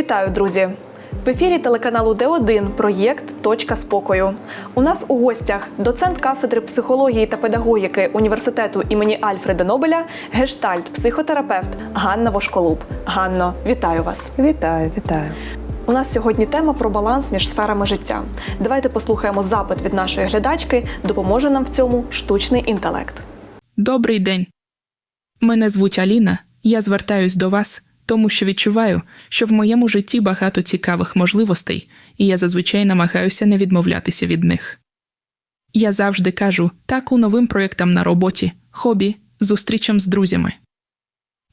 Вітаю, друзі! В ефірі телеканалу Д1 проєкт Точка спокою. У нас у гостях доцент кафедри психології та педагогіки університету імені Альфреда Нобеля, гештальт, психотерапевт Ганна Вошколуб. Ганно, вітаю вас! Вітаю, вітаю. У нас сьогодні тема про баланс між сферами життя. Давайте послухаємо запит від нашої глядачки. Допоможе нам в цьому штучний інтелект. Добрий день. Мене звуть Аліна. Я звертаюсь до вас, тому що відчуваю, що в моєму житті багато цікавих можливостей, і я зазвичай намагаюся не відмовлятися від них. Я завжди кажу так у новим проєктам на роботі, хобі, зустрічам з друзями.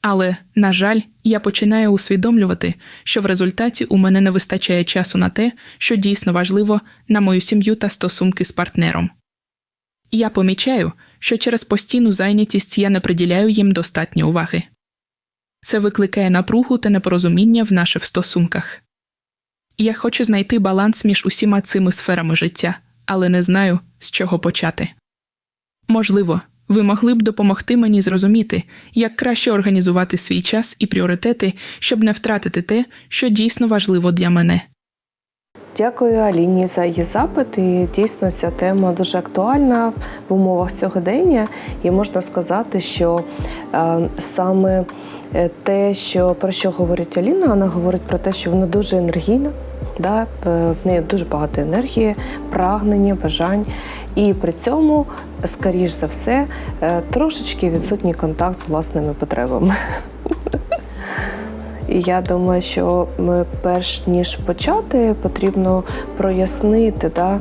Але, на жаль, я починаю усвідомлювати, що в результаті у мене не вистачає часу на те, що дійсно важливо на мою сім'ю та стосунки з партнером. Я помічаю, що через постійну зайнятість я не приділяю їм достатньо уваги. Це викликає напругу та непорозуміння в наших стосунках. Я хочу знайти баланс між усіма цими сферами життя, але не знаю, з чого почати. Можливо, ви могли б допомогти мені зрозуміти, як краще організувати свій час і пріоритети, щоб не втратити те, що дійсно важливо для мене. Дякую Аліні за її запит. І дійсно ця тема дуже актуальна в умовах сьогодення. І можна сказати, що е, саме е, те, що про що говорить Аліна, вона говорить про те, що вона дуже енергійна. Да, е, в неї дуже багато енергії, прагнення, бажань, і при цьому, скоріш за все, трошечки відсутній контакт з власними потребами. І я думаю, що ми перш ніж почати, потрібно прояснити, да,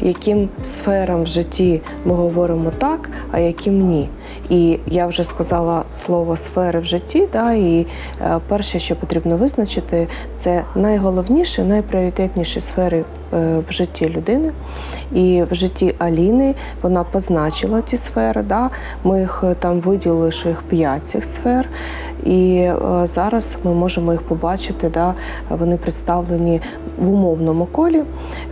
яким сферам в житті ми говоримо так, а яким ні. І я вже сказала слово сфери в житті, да, і е, перше, що потрібно визначити, це найголовніші, найпріоритетніші сфери е, в житті людини. І в житті Аліни вона позначила ці сфери. Да? Ми їх е, там виділили, що їх п'ять цих сфер. І е, зараз ми можемо їх побачити. Да? Вони представлені в умовному колі.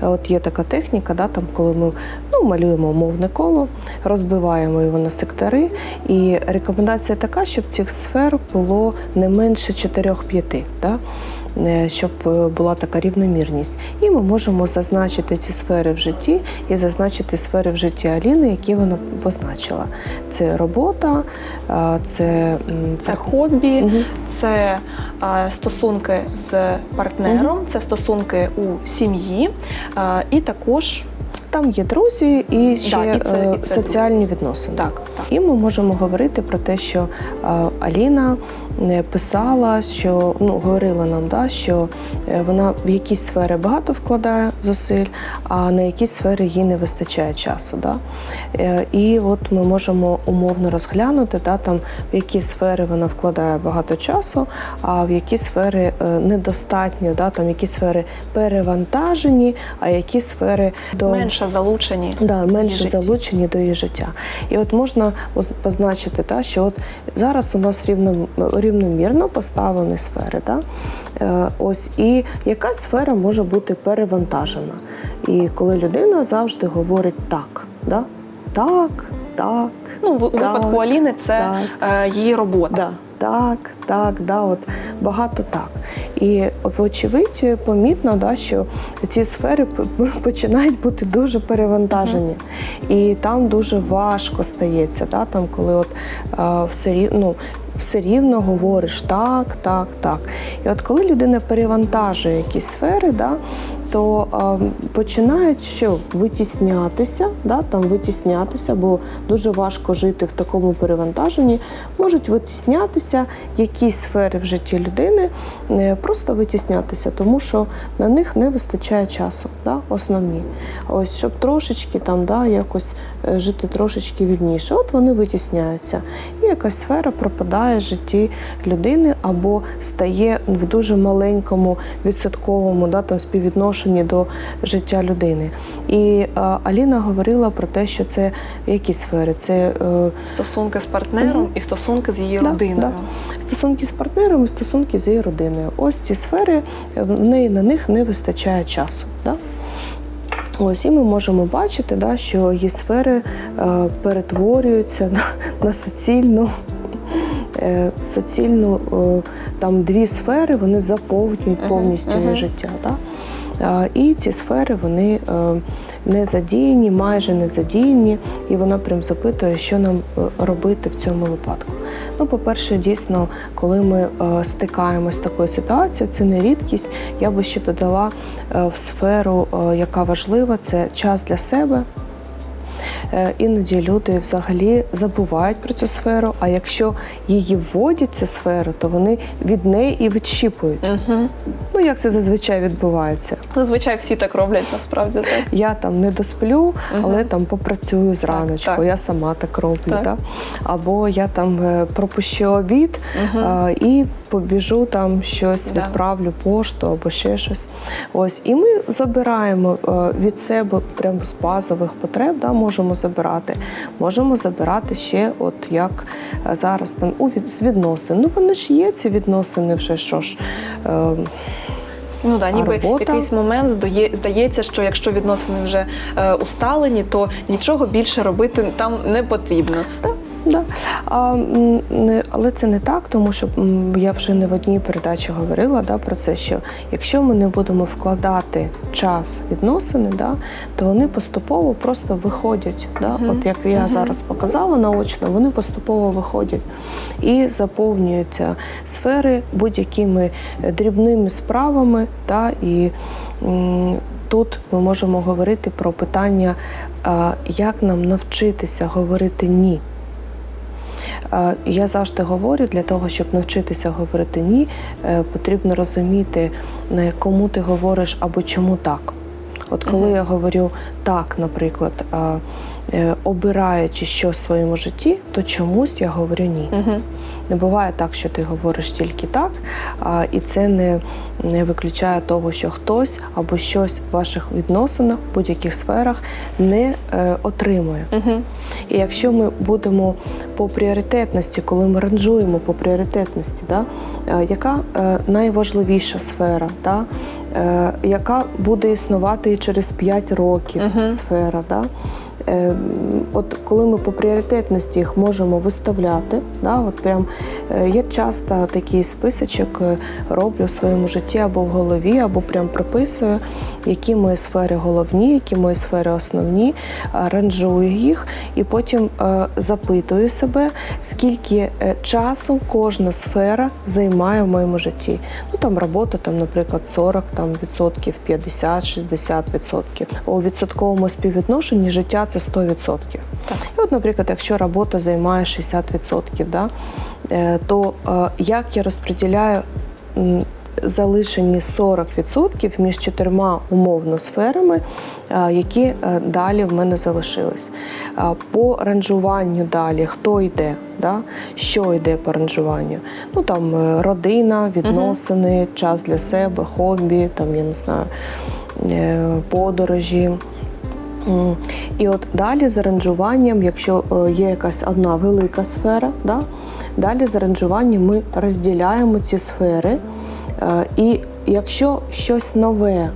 От є така техніка, да? там, коли ми ну, малюємо умовне коло, розбиваємо його на сектори. І рекомендація така, щоб цих сфер було не менше 4-5. Да? Е, щоб е, була така рівномірність. І ми можемо зазначити ці сфери в житті і зазначити сфери в житті Аліни, які вона позначила. Це робота, е, це, Це хобі, угу. це стосунки з партнером, це стосунки у сім'ї, і також Там є друзі і ще Да, і це- е, і це соціальні відносини. так, так. І ми можемо говорити про те, що е, Аліна е, писала, що ну говорила нам, да, що е, вона в якісь сфери багато вкладає зусиль, а на якісь сфери їй не вистачає часу. Да? Е, І от ми можемо умовно розглянути, да, там, в які сфери вона вкладає багато часу, а в які сфери е, недостатньо, да, там які сфери перевантажені, а які сфери до менше залучені. Да, менше залучені до її життя. І от можна позначити, та, що от зараз у нас рівно, рівномірно поставлені сфери. Та? Е, ось, і якась сфера може бути перевантажена. І коли людина завжди говорить так, да? так, так. Ну, в, Так, випадку Аліни це е, її робота. Да, так, так, да, от багато так. І вочевидь помітно, да, що ці сфери починають бути дуже перевантажені. І там дуже важко стається, да, там, коли от, а, все, ну, все рівно говориш так, так, так. І от коли людина перевантажує якісь сфери, да, то а, починають що витіснятися, да, там витіснятися, бо дуже важко жити в такому перевантаженні. Можуть витіснятися якісь сфери в житті людини, е, просто витіснятися, тому що на них не вистачає часу, да, основні. Ось щоб трошечки там, да, якось е, жити трошечки вільніше. От вони витісняються. І якась сфера пропадає в житті людини або стає в дуже маленькому відсотковому да, там, співвідношенні до життя людини. І е, Аліна говорила про те, що це які сфери? Це е, Стосунки з партнером і стосунки з її Да, родиною. да. стосунки з партнером і стосунки з її родиною. Ось ці сфери, е, в неї на них не вистачає часу. Да? Ось і ми можемо бачити, да, що її сфери е, перетворюються на, на суцільну е, там дві сфери вони заповнюють повністю її мгм. життя. Да? І ці сфери вони е, не задіяні, майже не задіяні, і вона прям запитує, що нам е, робити в цьому випадку. Ну, по-перше, дійсно, коли ми е, стикаємось з такою ситуацією, це не рідкість. Я би ще додала в сферу, яка важлива, це час для себе. Е, Іноді люди взагалі забувають про цю сферу, а якщо її вводять цю сферу, то вони від неї і відщіпують. Угу. Ну як це зазвичай відбувається? Зазвичай всі так роблять, насправді так. Я там не досплю, але Мгм. там попрацюю зраночку. так. Я сама так роблю. Так. Да? Або я там е, пропущу обід Мгм. а, і побіжу там щось, Да. відправлю пошту або ще щось. Ось і ми забираємо е, від себе прямо з базових потреб, да, можемо забирати. Можемо забирати ще, от як е, зараз там у від, з відносин. Ну вони ж є ці відносини, вже що ж. Е, Ну да, ніби робота? якийсь момент здає, здається, що якщо відносини вже е, усталені, то нічого більше робити там не потрібно. Да. А, але це не так, тому що я вже не в одній передачі говорила да, про це, що якщо ми не будемо вкладати час відносини, да, то вони поступово просто виходять. Да? Мгм. От як я Мгм. зараз показала наочно, вони поступово виходять і заповнюються сфери будь-якими е, дрібними справами. Да, і тут ми можемо говорити про питання, як нам навчитися говорити ні. Я завжди говорю, для того, щоб навчитися говорити ні, е, потрібно розуміти, кому ти говориш або чому так. От коли Мгм. я говорю так, наприклад, обираючи щось в своєму житті, то чомусь я говорю ні. Угу. Не буває так, що ти говориш тільки так, а, і це не, не виключає того, що хтось або щось в ваших відносинах, в будь-яких сферах не е, отримує. Угу. І якщо ми будемо по пріоритетності, коли ми ранжуємо по пріоритетності, да, е, яка е, найважливіша сфера, да, е, яка буде існувати і через 5 років Мгм. сфера. Да, Е, От коли ми по пріоритетності їх можемо виставляти, да, от прям е, я часто такий списочок е, роблю в своєму житті або в голові, або прям прописую, які мої сфери головні, які мої сфери основні, е, ранжую їх і потім е, запитую себе, скільки е, часу кожна сфера займає в моєму житті. Ну там робота, там, наприклад, 40 там, відсотків, 50-60 відсотків. У відсотковому співвідношенні життя це 100 відсотків. Так. І от, наприклад, якщо робота займає 60 відсотків, да, е, то як я розподіляю залишені 40% між чотирма умовно сферами, е, які далі в мене залишились. По ранжуванню далі, хто йде, да? що йде по ранжуванню. Ну там е, родина, відносини, час для себе, хобі, там я не знаю, е, подорожі. І от далі з аранжуванням, якщо е, є якась одна велика сфера, да, далі з аранжуванням ми розділяємо ці сфери. Е, І якщо щось нове,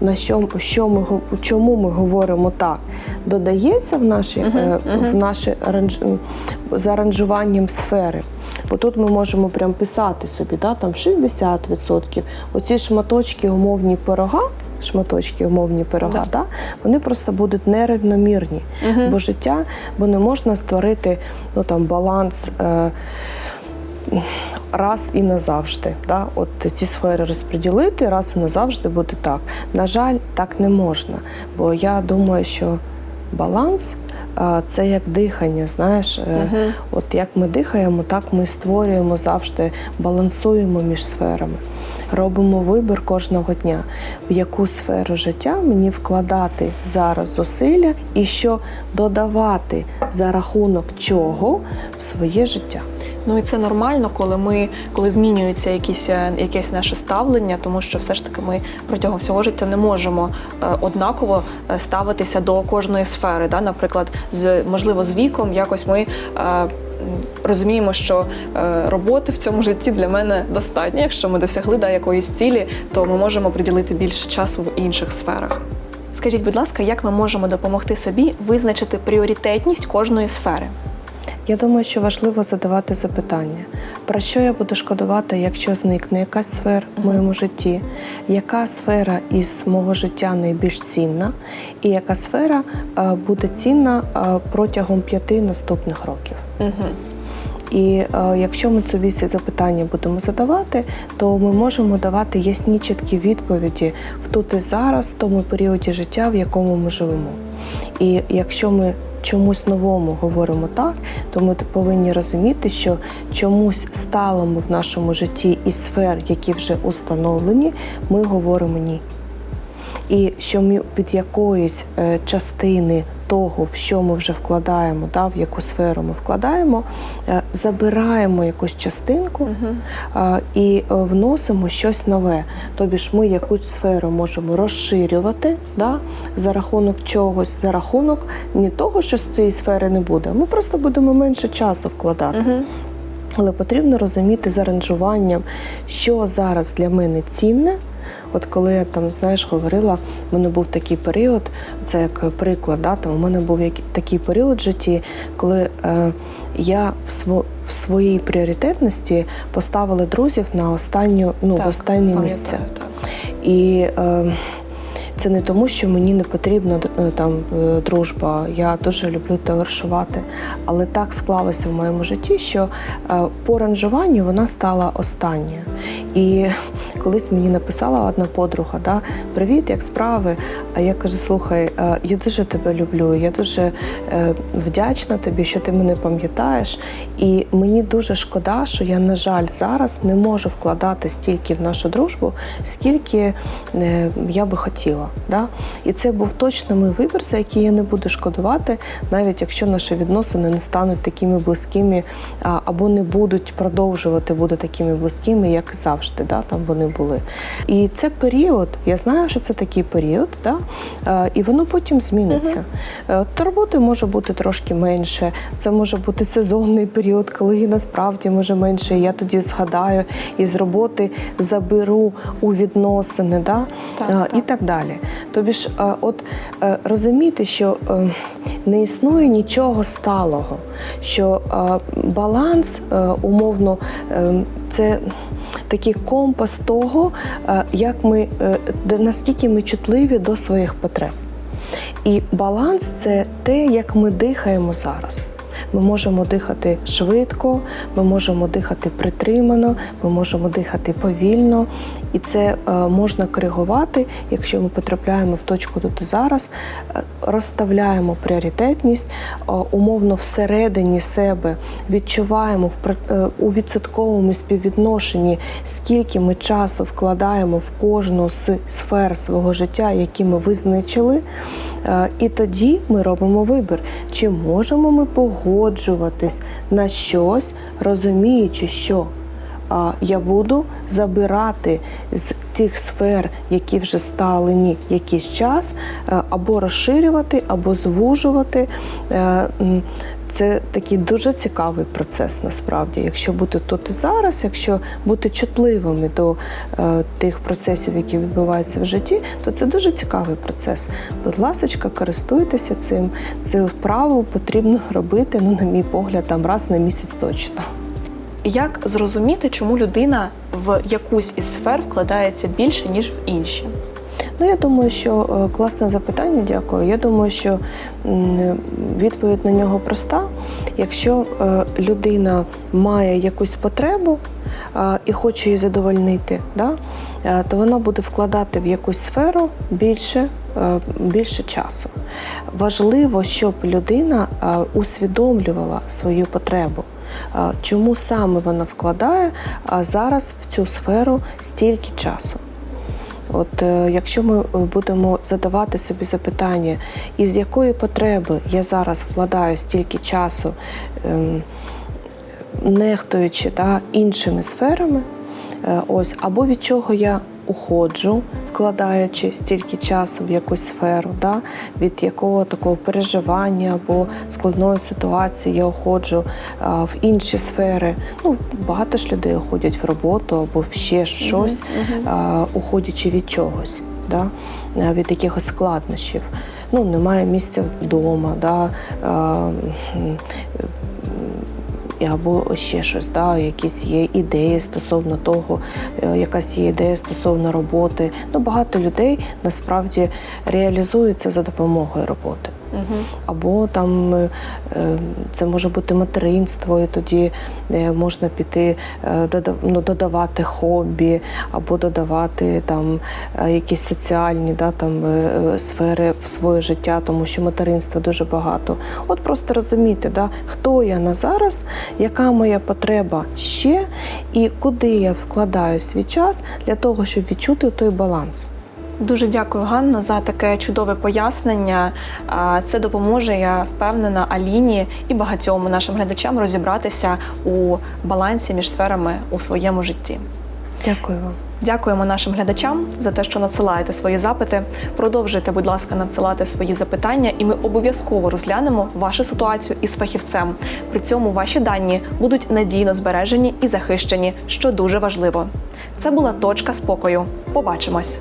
на що, що ми, чому ми говоримо так, додається в наші, е, в наші аранж... з аранжуванням сфери. Бо тут ми можемо прям писати собі, да, там 60%. Оці шматочки умовні пирога, шматочки умовні пирога, да. вони просто будуть нерівномірні. Бо життя, бо не можна створити ну, там, баланс. Е, Раз і назавжди, да? от ці сфери розподілити, раз і назавжди буде так. На жаль, так не можна. Бо я думаю, що баланс це як дихання. Знаєш, Е, от як ми дихаємо, так ми створюємо завжди, балансуємо між сферами. Робимо вибір кожного дня, в яку сферу життя мені вкладати зараз зусилля і що додавати за рахунок чого в своє життя. Ну і це нормально, коли ми коли змінюється якісь, е, якесь наше ставлення, тому що все ж таки ми протягом всього життя не можемо е, однаково е, ставитися до кожної сфери. Да? Наприклад, з можливо, з віком якось ми. Розуміємо, що е, роботи в цьому житті для мене достатньо. Якщо ми досягли да, якоїсь цілі, то ми можемо приділити більше часу в інших сферах. Скажіть, будь ласка, як ми можемо допомогти собі визначити пріоритетність кожної сфери? Я думаю, що важливо задавати запитання, про що я буду шкодувати, якщо зникне якась сфера в моєму житті, яка сфера із мого життя найбільш цінна, і яка сфера е, буде цінна е, протягом п'яти наступних років. Угу. І е, якщо ми ці всі запитання будемо задавати, то ми можемо давати ясні чіткі відповіді в тут і зараз, в тому періоді життя, в якому ми живемо. І якщо ми чомусь новому говоримо так, то ми повинні розуміти, що чомусь сталому в нашому житті і сфер, які вже установлені, ми говоримо ні. І що ми від якоїсь е, частини того, в що ми вже вкладаємо, да, в яку сферу ми вкладаємо, е, забираємо якусь частинку е, і вносимо щось нове. Тобі ж ми якусь сферу можемо розширювати да, за рахунок чогось, за рахунок не того, що з цієї сфери не буде. Ми просто будемо менше часу вкладати. Угу. Але потрібно розуміти за ранжуванням, що зараз для мене цінне. От коли я там, знаєш, говорила, в мене був такий період, це як приклад, да, там у мене був як- такий період в житті, коли е, я в, сво, в своїй пріоритетності поставила друзів на останню, ну, в останнє місце. Так. І е, це не тому, що мені не потрібна е, там е, дружба. Я дуже люблю товаришувати. Але так склалося в моєму житті, що е, по ранжуванню вона стала останньою. І колись мені написала одна подруга: да, Привіт, як справи? А я кажу: слухай, я дуже тебе люблю, я дуже вдячна тобі, що ти мене пам'ятаєш. І мені дуже шкода, що я, на жаль, зараз не можу вкладати стільки в нашу дружбу, скільки я би хотіла. Да? І це був точно мій вибір, за який я не буду шкодувати, навіть якщо наші відносини не стануть такими близькими або не будуть продовжувати бути такими близькими, як завжди. Да? Там вони були. І це період, я знаю, що це такий період, да? і воно потім зміниться. От роботи може бути трошки менше. Це може бути сезонний період, коли її насправді може менше. Я тоді згадаю і з роботи заберу у відносини, да? Так, і так далі. Тобі ж, е, от е, розуміти, що е, не існує нічого сталого, що баланс умовно це. Такий компас того, як ми наскільки ми чутливі до своїх потреб. І баланс це те, як ми дихаємо зараз. Ми можемо дихати швидко, ми можемо дихати притримано, ми можемо дихати повільно. І це е, можна коригувати, якщо ми потрапляємо в точку тут і зараз, е, розставляємо пріоритетність, е, умовно всередині себе відчуваємо у відсотковому співвідношенні, скільки ми часу вкладаємо в кожну з сфер свого життя, які ми визначили. І тоді ми робимо вибір, чи можемо ми погоджуватись на щось, розуміючи, що я буду забирати з тих сфер, які вже сталені якийсь час, е, або розширювати, або звужувати. Це такий дуже цікавий процес насправді. Якщо бути тут і зараз, якщо бути чутливими до е, тих процесів, які відбуваються в житті, то це дуже цікавий процес. Будь ласка, користуйтеся цим. Цю вправу потрібно робити, ну, на мій погляд, там раз на місяць точно. Як зрозуміти, чому людина в якусь із сфер вкладається більше, ніж в інші? Ну, я думаю, що е, класне запитання, дякую. Я думаю, що відповідь на нього проста. Якщо е, людина має якусь потребу і хоче її задовольнити, да, е, то вона буде вкладати в якусь сферу більше, більше часу. Важливо, щоб людина усвідомлювала свою потребу. Чому саме вона вкладає зараз в цю сферу стільки часу? От е, якщо ми е, будемо задавати собі запитання, із якої потреби я зараз вкладаю стільки часу, ем, нехтуючи та, іншими сферами, е, ось, або від чого я уходжу, вкладаючи стільки часу в якусь сферу, да, від якого такого переживання або складної ситуації я уходжу а, в інші сфери. Ну, багато ж людей уходять в роботу або в ще щось, а, уходячи від чогось, да, від якихось складнощів. Ну, немає місця вдома, да, а, або ще щось, да, якісь є ідеї стосовно того, е, якась є ідея стосовно роботи. Ну, багато людей насправді реалізуються за допомогою роботи. Або там е, е, це може бути материнство, і тоді е, можна піти ну, додавати хобі, або додавати там якісь соціальні да, там, сфери в своє життя, тому що материнства дуже багато. От просто розуміти, да, хто я на зараз, яка моя потреба ще, і куди я вкладаю свій час для того, щоб відчути той баланс. Дуже дякую, Ганно, за таке чудове пояснення. Це допоможе, я впевнена, Аліні і багатьом нашим глядачам розібратися у балансі між сферами у своєму житті. Дякую вам. Дякуємо нашим глядачам за те, що надсилаєте свої запити. Продовжуйте, будь ласка, надсилати свої запитання, і ми обов'язково розглянемо вашу ситуацію із фахівцем. При цьому ваші дані будуть надійно збережені і захищені, що дуже важливо. Це була точка спокою. Побачимось.